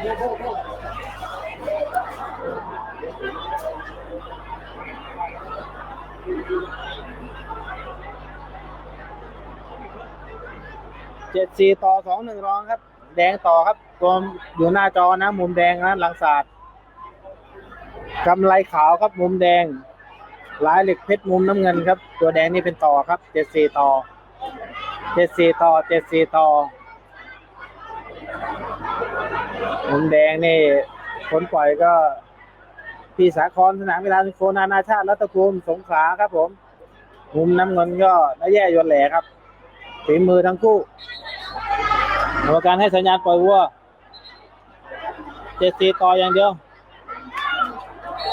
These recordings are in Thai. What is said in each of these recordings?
เจ็ดสี่ต่อสองหนึ่งรองครับ แดงต่อครับตัวอยู่หน้าจอนะ มุมแดงนะหลังศาสตร์กำไรขาวครับมุมแดงลายเหล็กเพชรมุมน้ำเงินครับ ตัวแดงนี่เป็นต่อครับเจ็ดสี่ต่อเจ็ดสี่ต่อเจ็ดสี่ต่อ มุมแดงนี่คนปล่อยก็พี่สาครสนามกีฬาโคนานาชาติรัตภูมิสงขลาครับผม มุมน้ำเงินก็น้าแย่ยนแหลครับฝีมือทั้งคู่กรรมการให้สัญญาณปล่อยวัวเจ็ดสีต่ออย่างเดียว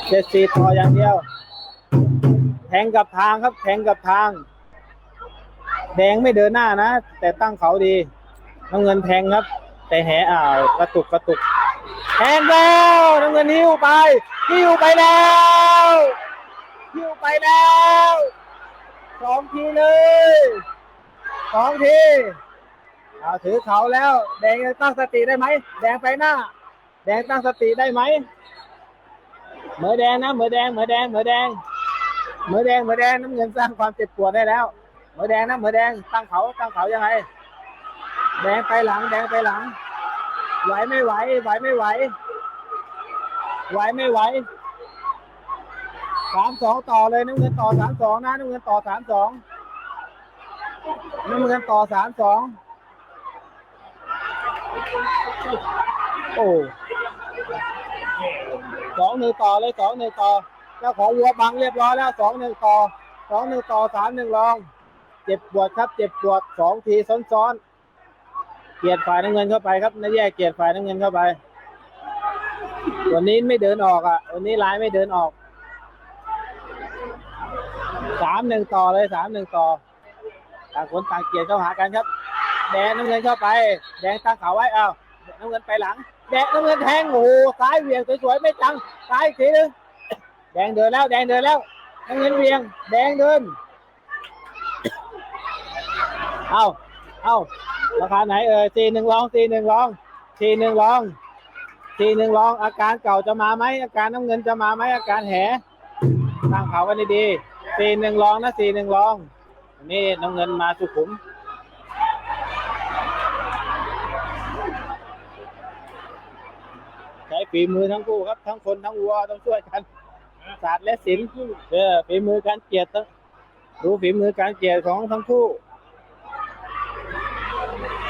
เจ็ดสีต่ออย่างเดียวแทงกับทางครับแทงกับทาง แดงไม่เดินหน้านะ แต่ตั้งเขาดีน้ำเงินแทงครับ แต่แหอ่าวกระตุกกระตุกแทงแล้วน้ำเงินหิ้วไปหิ้วไปแล้วหิ้วไปแล้วสองทีเลยสองทีเอาถือเขาแล้ว แดงตั้งสติได้ไหมแดงไปหน้า แดงตั้งสติได้ไหมเหมือแดงนะเหมือแดงเหมือแดงเหมือแดงเหมือแดงเหมือแดงน้ำเงินสร้างความเจ็บปวดได้แล้วเหมือแดงนะเหมือแดงตั้งเขาตั้งเขายังไง แดงไปหลัง แดงไปหลัง ไหวไม่ไหว ไหวไม่ไหว ไหวไม่ไหวสามสองต่อเลยน้ำเงินต่อสามสองนะน้ำเงินต่อสามสองน้ำเงินต่อสามสองโอ้สองหนึ่งต่อเลยสองหนึ่งต่อเจ้าของวัวบังเรียบร้อยแล้วสองหนึ่งต่อสองหนึ่งต่อสามหนึ่งรอง เจ็บปวดครับ เจ็บปวดสองทีซ้อนๆ เกียรติฝ่ายน้ำเงินเข้าไปครับนาแยกเกียรติฝ่ายน้ำเงินเข้าไป วันนี้ไม่เดินออกอะ วันนี้ลายไม่เดินออกสามหนึ่งต่อเลยสามหนึ่งต่อต่างคนต่างเกียรติเข้าหากันครับ แดงน้ำเงินเข้าไป แดงตั้งเขาไว้อ้าวน้ำเงินไปหลัง แดงน้ำเงินแทงโอ้โหซ้ายเวียงสวยๆไม่จังซ้ายอีกทีนึงแดงเดินแล้ว แดงเดินแล้วน้ำเงินเวียง แดงเดิน เอาเอา ราคาไหนเอ่ยสี่หนึ่งลองสี่หนึ่งลองสี่หนึ่งลองสี่หนึ่งลอง อาการเก่าจะมาไหมอาการน้ำเงินจะมาไหมอาการแหตั้งเขาไว้ดีๆสี่หนึ่งลองนะสี่หนึ่งลอง นี่น้ำเงินมาสุขุมใช้ฝีมือทั้งคู่ครับ ทั้งคนทั้งวัวต้องช่วยกัน ศาสตร์และศิลป์เออฝีมือการเกียรติต้องดูฝีมือการเกียรติของทั้งคู่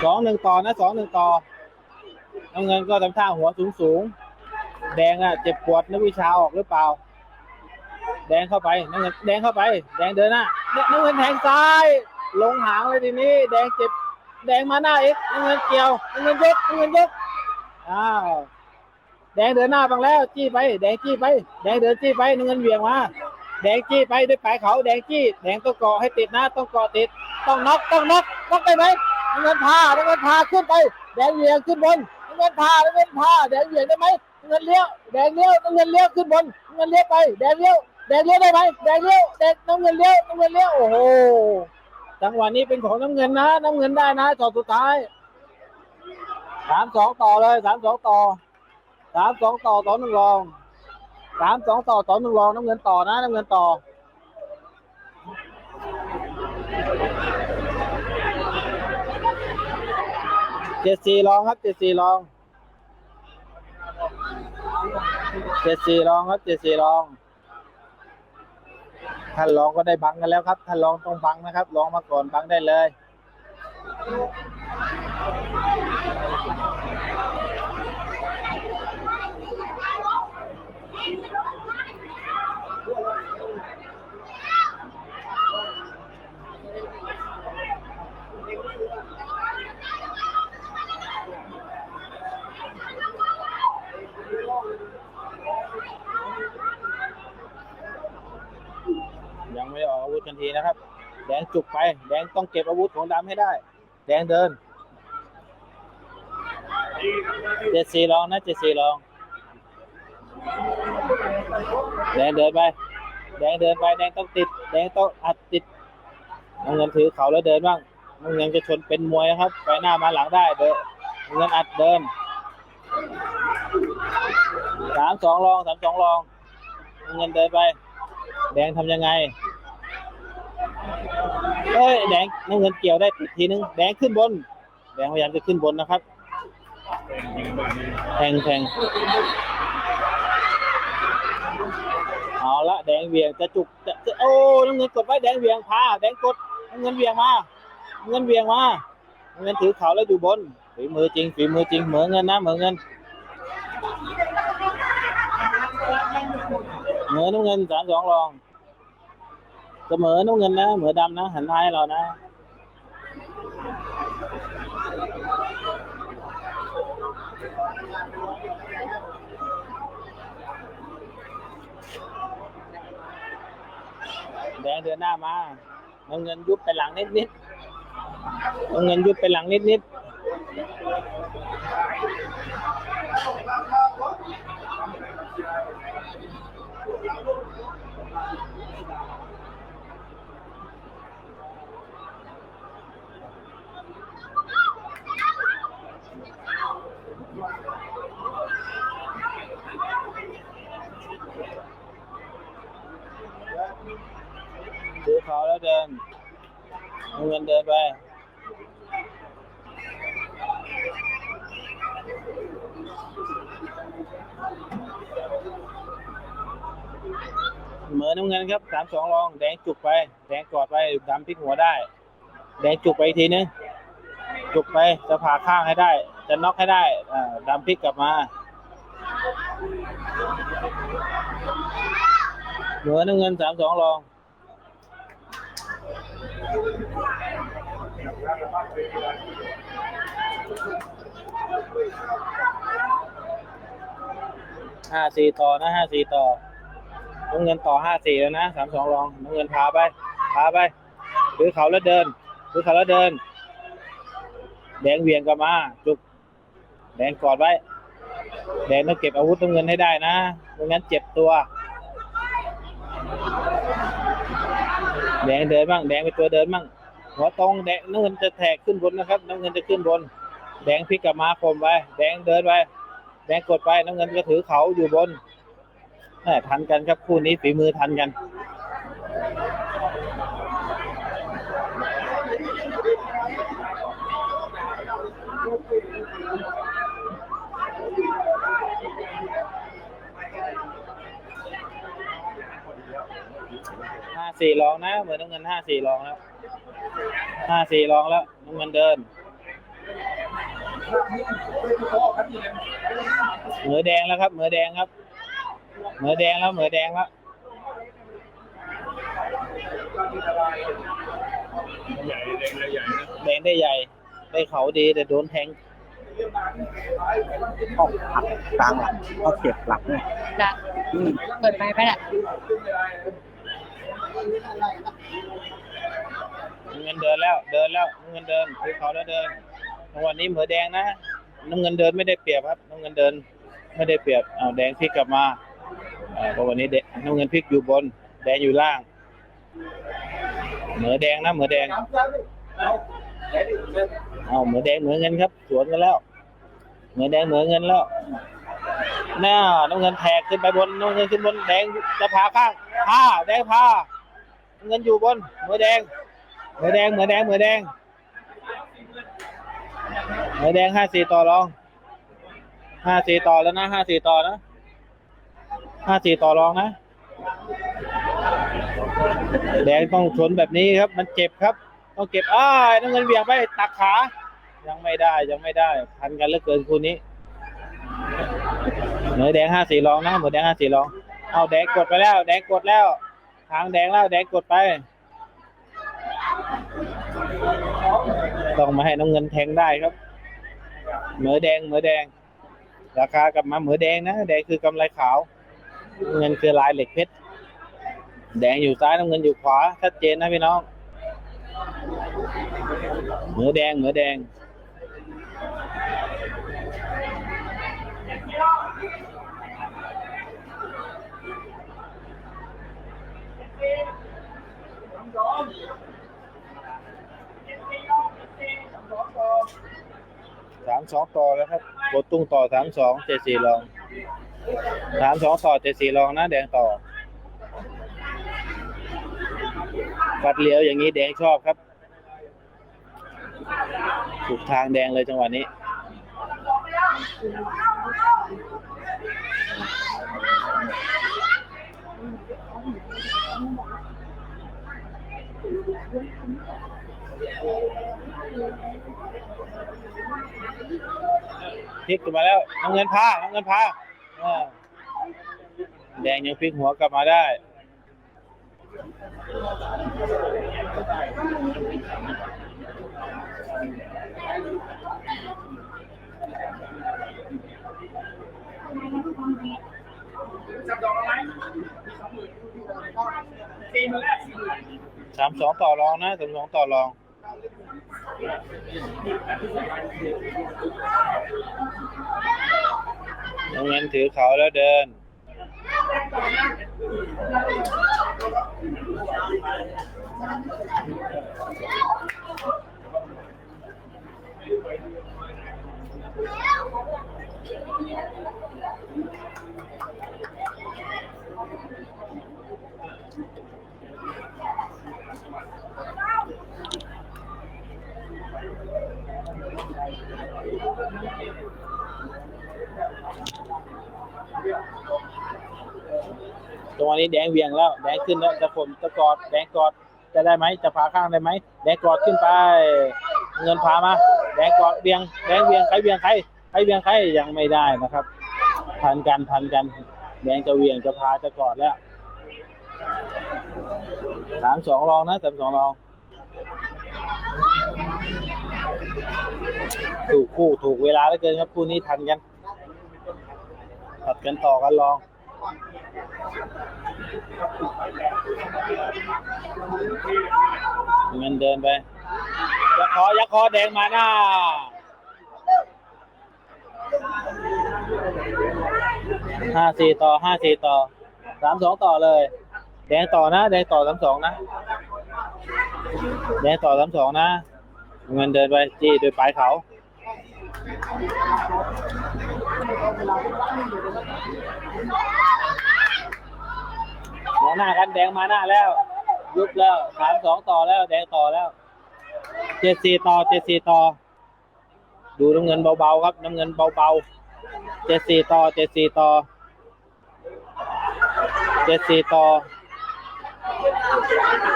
สองหนึ่งต่อนะสองหนึ่งต่อน้ำเงินก็ทำท่าหัวสูงสูงแดงอะเจ็บปวดนักวิชาออกหรือเปล่า แดงเข้าไปน้ำเงินแดงเข้าไป แดงเดินหน้าน้ำเงินแทงซ้าย ลงหางเลยทีนี้ แดงเจ็บ แดงมาหน้าอีกน้ำเงินเกี่ยวน้ำเงินยกน้ำเงินยกอ้าวแดงเดินหน้าบังแล้ว จี้ไป แดงจี้ไป แดงเดินจี้ไปน้ำเงินเหวี่ยงมาแดงจี้ไปด้วยปลายเขาแดงจี้แดงต้องเกาะให้ติดนะต้องเกาะติด ต้องน็อกต้องน็อกน็อกไปไหม น้ำเงินพาน้ำเงินพาขึ้นไป แดงเหวี่ยงขึ้นบนน้ำเงินพาน้ำเงินพาแดงเหวี่ยงได้ไหมน้ำเงินเลี้ยว แดงเลี้ยวน้ำเงินเลี้ยวขึ้นบนน้ำเงินเลี้ยวไป แดงเลี้ยว แดงเลี้ยวได้ไหมแดงเลี้ยว แดงน้ำเงินเลี้ยว น้ำเงินเลี้ยว โอ้โห จังหวะนี้เป็นของน้ำเงินนะ น้ำเงินได้นะจอดสุดท้ายสามสองต่อเลยสามสองต่อสามสองต่อต่อหนึ่งรองสามสองต่อต่อหนึ่งรองน้ำเงินต่อนะน้ำเงินต่อ เจ็ดสี่รองครับเจ็ดสี่รองเจ็ดสี่รองครับเจ็ดสี่รองท่านลองก็ได้บังกันแล้วครับท่านลองต้องบังนะครับรองมาก่อนบังได้เลย ยังไม่ได้ออกอาวุธ ทันทีนะครับ แดงจุกไปแดงต้องเก็บอาวุธของดำให้ได้ แดงเดินเจ็ดสี่ลองนะเจ็ดสี่ลอง แดงเดินไป แดงเดินไป แดงต้องติด แดงต้องอัดติดน้ำเงินถือเขาแล้วเดินบ้างน้ำเงินจะชนเป็นมวยนะครับ ไปหน้ามาหลังได้เดินน้ำเงินอัดเดินสามสองลองสามสองลองน้ำเงินเดินไป แดงทำยังไง เอ้ยแดงน้ำเงินเกี่ยวได้ติดทีนึงแดงขึ้นบน แดงพยายามจะขึ้นบนนะครับแทงแทงเอาละแดงเวียงจะจุกจะจะโอ้น้ำเงินกดไว้แดงเวียงพาแดงกดน้ำเงินเวียงมาเงินเวียงมาเงินถือเขาแล้วอยู่บนฝีมือจริงฝีมือจริงเหมือนเงินนะเหมือนเงินเหมือนน้ำเงินสามสองรอง เสมอน้ำเงินนะเหมือดำนะ หันท้ายเรานะแดงเดินหน้ามาน้ำเงินยุบไปหลังนิดนิดน้ำเงินยุบไปหลังนิดนิดๆถือ เขาแล้วเดินเงินเดินไปเหมือนน้ำเงินครับสามสองรองแดงจุกไป แดงกอดไปดำพลิกหัวได้ แดงจุกไปอีกทีนึงจุกไปจะผ่าข้างให้ได้ จะน็อกให้ได้ดำพลิกกลับมาเหมือนน้ำเงินสามสองรอง ห้าสี่ต่อนะห้าสี่ต่อน้ำเงินต่อห้าสี่แล้วนะสามสองรองน้ำเงินพาไปพาไปถือเขาแล้วเดินถือเขาแล้วเดิน แดงเวียงกลับมาจุกแดงกอดไว้ แดงต้องเก็บอาวุธน้ำเงินให้ได้นะไม่งั้นเจ็บตัว แดงเดินบ้างแดงเป็นตัวเดินบ้างหัวตรงแดงน้ำเงินจะแทกขึ้นบนนะครับน้ำเงินจะขึ้นบน แดงพลิกกลับมาคมไปแดงเดินไปแดงกดไปน้ำเงินก็ถือเขาอยู่บนแม่ทันกันครับคู่นี้ฝีมือทันกัน สี่ลองนะเหมือนน้ำเงินห้าสี่ลองแล้วห้าสี่ลองแล้วน้ำเงินเดินเหมือแดงแล้วครับ เหมือแดงครับ เหมือแดงแล้วเหมือแดงแล้วใหญ่แดงเลยใหญ่นะแดงได้ใหญ่ ได้เขาดีแต่โดนแทงออกหักกลางหลังก็เก็บหลักเนี่ยละเปิดไมค์ไปละน้ำ เงินเดินแล้ว เดินแล้วน้ำเงินเดินคือเขาแล้วเดินจังหวะนี้เหมือแดงนะน้ำเงินเดินไม่ได้เปรียบครับน้ำเงินเดินไม่ได้เปรียบเอาวแดงพลิกกลับมาเพราะวันนี้เดน้ำเงินพลิกอยู่บน แดงอยู่ล่าง เหมือแดงนะเหมือแดงเอาเหมือแดงเหมือเงินครับ สวนกันแล้ว เหมือแดงเหมือเงินแล้วหน้าน้ำเงินแทกขึ้นไปบนน้ำเงินขึ้นบนแดงจะพาข้างพาแดงพาน้ำ เงินอยู่บนเหมือแดงเหมือแดงเหมือแดงเหมือแดงเหมือแดงห้าสี่ต่อรองห้าสี่ต่อแล้วนะห้าสี่ต่อนะห้าสี่ต่อรองนะ แดงต้องชนแบบนี้ครับ มันเจ็บครับ ต้องเก็บอ้ายน้ำเงินเหวี่ยงไปตักขา ยังไม่ได้ยังไม่ได้ทันกันเหลือเกินคู่นี้เหมือแดงห้าสี่รองนะเหมือแดงห้าสี่รองเอาแดงกดไปแล้ว แดงกดแล้ว ทางแดงแล้วแดงกดไป ต้องมาให้น้ำเงินแทงได้ครับ เหมือแดงเหมือแดง ราคากลับมาเหมือแดงนะ แดงคือกำไรขาว เงินคือลายเหล็กเพชร แดงอยู่ซ้ายน้ำเงินอยู่ขวาชัดเจนนะพี่น้อง เหมือแดงเหมือแดง สามสองต่อแล้วครับกดตุ้งต่อสามสองเจ็ดสี่ลองสามสองต่อเจ็ดสี่ลองนะแดงต่อปัดเลี้ยวอย่างนี้แดงชอบครับถูกทางแดงเลยจังหวะนี้ พลิกกลับมาแล้วเอาเงินพาเอาเงินพาแดงยังพลิกหัวกลับมาได้จับดอกอะไรสี่หมื่น สามสองต่อรองนะสามสองต่อรองน้องเงินถือเขาแล้วเดินตร นี้แดงเวียงแล้วแดงขึ้นแล้วจะผมจะกอดแดงกอดจะได้ไหมจะพาข้างได้ไหมแดงกอดขึ้นไป เงินพามาแดงกอดเบียงแดงเบียงใครเบียงใครใครเบียงใครยังไม่ได้นะครับทันกันทันกันแดงจะเวียงจะพาจะกอดแล้วสามสองรองนะสามสองรองถูกคู่ถูกเวลาเหลือเกินครับคู่นี้ทันกันถัดกันต่อกันลอง เงินเดินไปยักคอยักคอแดงมาหน้าห้าสี่ต่อห้าสี่ต่อสามสองต่อเลย แดงต่อนะ แดงต่อสามสองนะ แดงต่อสามสองนะ เงินเดินไปจี้โดยปลายเขา มองหน้ากันแดงมาหน้าแล้ว ยุบแล้วสามสองต่อแล้ว แดงต่อแล้วเจ็ดสี่ต่อเจ็ดสี่ต่อ ดูน้ำเงินเบาๆครับ น้ำเงินเบาๆเจ็ดสี่ต่อเจ็ดสี่ต่อเจ็ดสี่ต่อ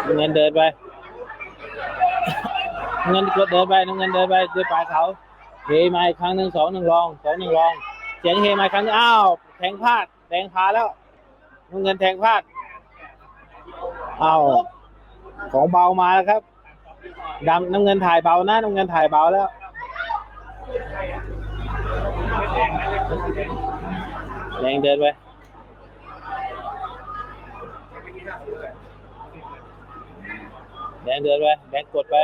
น้ำเงินเดินไปน้ำเงินกดเดินไปน้ำเงินเดินไปด้วยปลายเขาเฮมาอีกครั้งหนึ่งสองหนึ่งรองสองหนึ่งรอง เสียงเฮมาครั้งหนึ่งอ้าวแทงพลาดแดงพาแล้วน้ำเงินแทงพลาด เอาของเบามาแล้วครับดำน้ำเงินถ่ายเบานะน้ำเงินถ่ายเบาแล้วแรงเดินไปแดงเดินไปแดงกดไป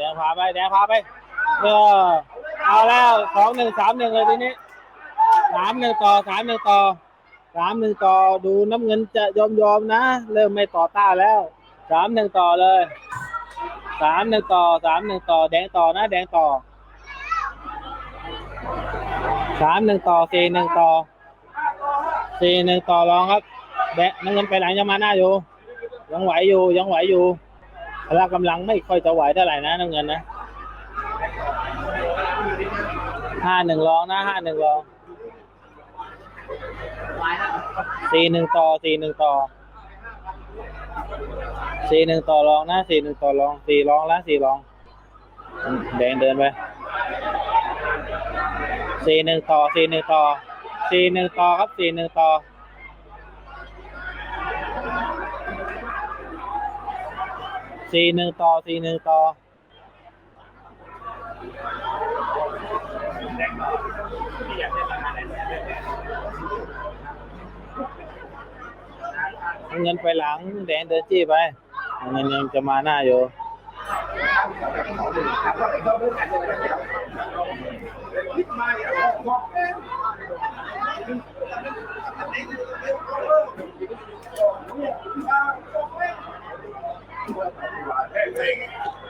ดงพาไป แดงพาไปเออเอาแล้วสองหนึ่งสามหนึ่งเลยทีนี้สามหนึ่งต่อสามหนึ่งต่อสามหนึ่งต่อดูน้ำเงินจะยอมยอมๆนะ เริ่มไม่ต่อต้าแล้วสามหนึ่งต่อเลยสามหนึ่งต่อสามหนึ่งต่อ แดงต่อนะ แดงต่อสามหนึ่งต่อสี่หนึ่งต่อสี่หนึ่งต่อรองครับ แดงน้ำเงินไปหลังยังมาหน้าอยู่ยังไหวอยู่ยังไหวอยู่พละกำลังไม่ค่อยจะไหวเท่าไหร่นะน้ำเงินนะ ห้าหนึ่งร้องนะห้าหนึ่งร้องสี่หนึ่งต่อสี่หนึ่งต่อสี่หนึ่งต่อรองนะสี่หนึ่งต่อรองสี่รองแล้วสี่รอง แดงเดินไปสี่หนึ่งต่อสี่หนึ่งต่อสี่หนึ่งต่อครับสี่หนึ่งต่อสี่หนึ่งต่อสี่หนึ่งต่อ น้ำเงินไปหลังแดงเดินจี้ไปเงินยังจะมาหน้าอยู่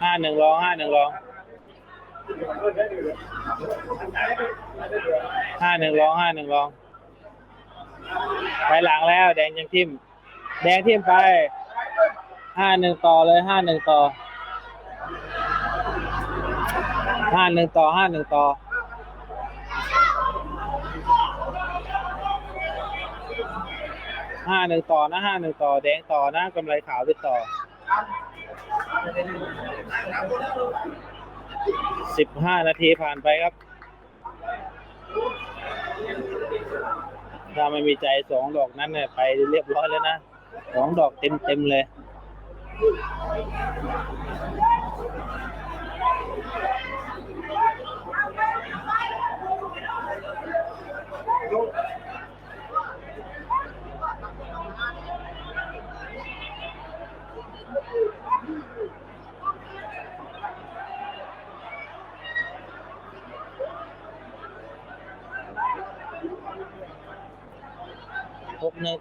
ห้าหนึ่งรองห้าหนึ่งรอง ห้าหนึ่งรองห้าหนึ่งรองไปหลังแล้ว แดงยังทิมแดงทิมไปห้าหนึ่งต่อเลยห้าหนึ่งต่อห้าหนึ่งต่อห้าหนึ่งต่อห้าหนึ่งต่อนะห้าหนึ่งต่อ แดงต่อนะกำไรขาวด้วยต่อ สิบห้านาทีผ่านไปครับ ถ้าไม่มีใจสองดอกนั้นเนี่ยไปเรียบร้อยแล้วนะสองดอกเต็มเต็มเลย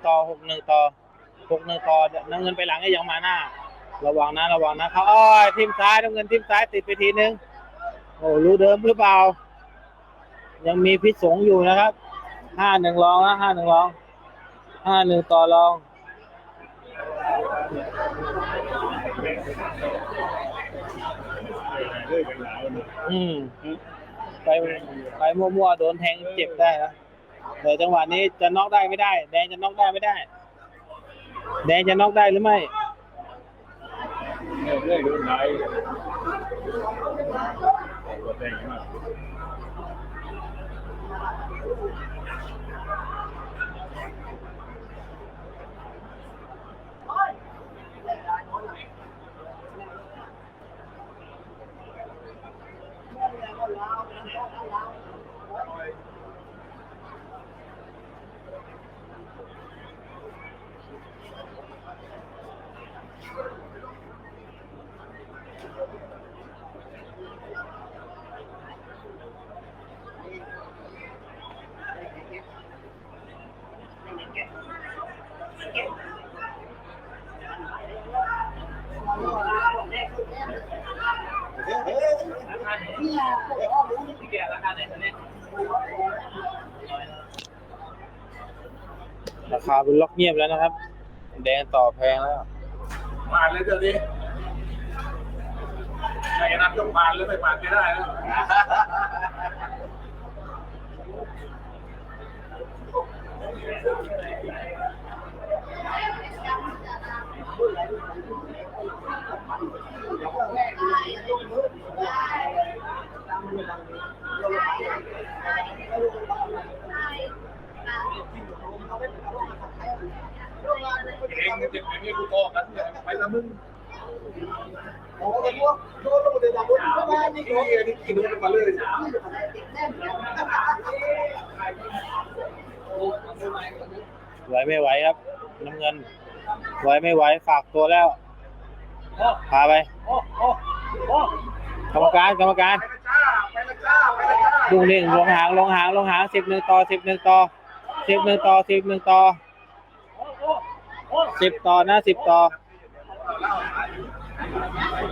ต่อหกหนึ่งต่อหกหนึ่งต่อน้ำเงินไปหลังก็ยังมาหน้า ระวังนะระวังนะเขาอ้อยทิมซ้ายน้ำเงินทิมซ้ายติดไปทีนึงโอ้รู้เดิมหรือเปล่า ยังมีพิษสงอยู่นะครับห้าหนึ่งรองนะห้าหนึ่งรองห้าหนึ่งต่อรองอืมไปไปมั่วๆโดนแทงเจ็บได้นะ แต่จังหวะนี้จะน็อกได้ไม่ได้ แดงจะน็อกได้ไม่ได้ แดงจะน็อกได้หรือไม่เรื่อยเรื่อยโดนายตัวแดงมากราคาเป็นล็อกเงียบแล้วนะครับ แดงต่อแพงแล้วผ่านเลยเดี๋ยวนี้ใครนับยกผ่านแล้วไม่ผ่านไม่ได้นะ เองเจ็บอย่างนี้กูบอกกันไปละมึงโอ้โหแต่พวกโดนลงมาเดินตามรถนี่กี่นี่กี่โดนมา เลยไหวไม่ไหวครับ น้ำเงิน ไหวไม่ไหวฝากตัวแล้ว พาไปกรรมการกรรมการละจ้าไปละจ้าไปละจ้าดูหนึ่งลงหางลงหางลงหางสิบหนึ่งต่อสิบหนึ่งต่อสิบหนึ่งต่อสิบหนึ่งต่อสิบต่อนะสิบต่อ ส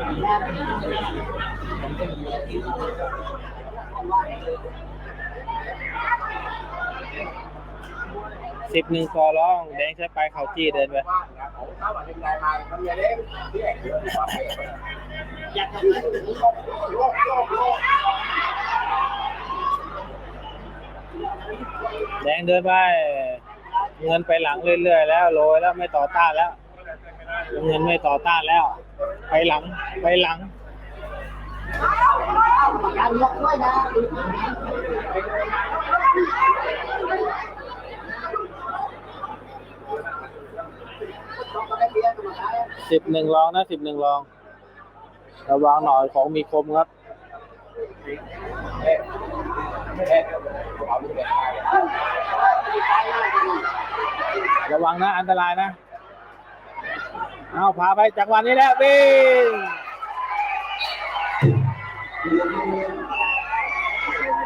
ิบหนึ่งต่อร้องแดงใช้ปลายเข่าจี้เดินไปแดงเดินไป เงินไปหลังเรื่อยๆแล้วโรยแล้วไม่ต่อต้านแล้ว เงินไม่ต่อต้านแล้ว ไปหลัง ไปหลังสิบหนึ่งรองนะสิบหนึ่งรอง ระวังหน่อยของมีคมครับระวังนะ อันตรายนะ เอาพาไปจังหวะนี้แล้ววิ่ง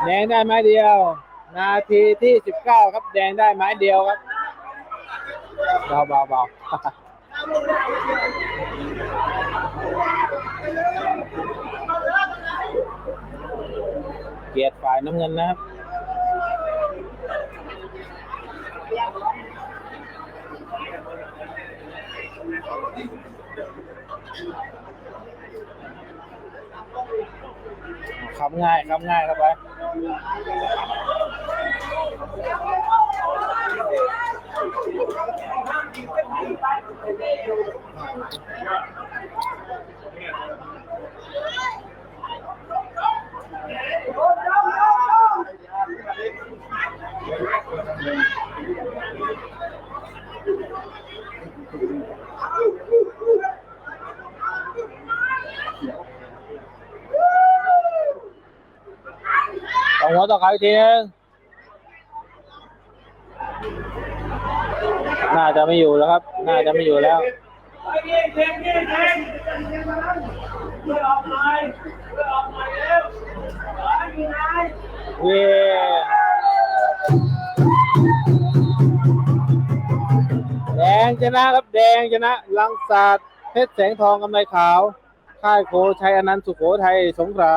แดงได้ไม้เดียว นาทีที่สิบเก้าครับแดงได้ไม้เดียวครับเบาเบาเบาเกียรติฝ่ายน้ำเงินนะครับ คำง่ายคำง่ายครับไปอหัว ต่อขาอีกทีนึงน่าจะไม่อยู่แล้วครับ น่าจะไม่อยู่แล้วเย้แดงชนะครับ แดงชนะลังศาสตเพชรแสงทองกำไรขาว ค่ายโคชัยอนันต์สุโขทัยสงขลา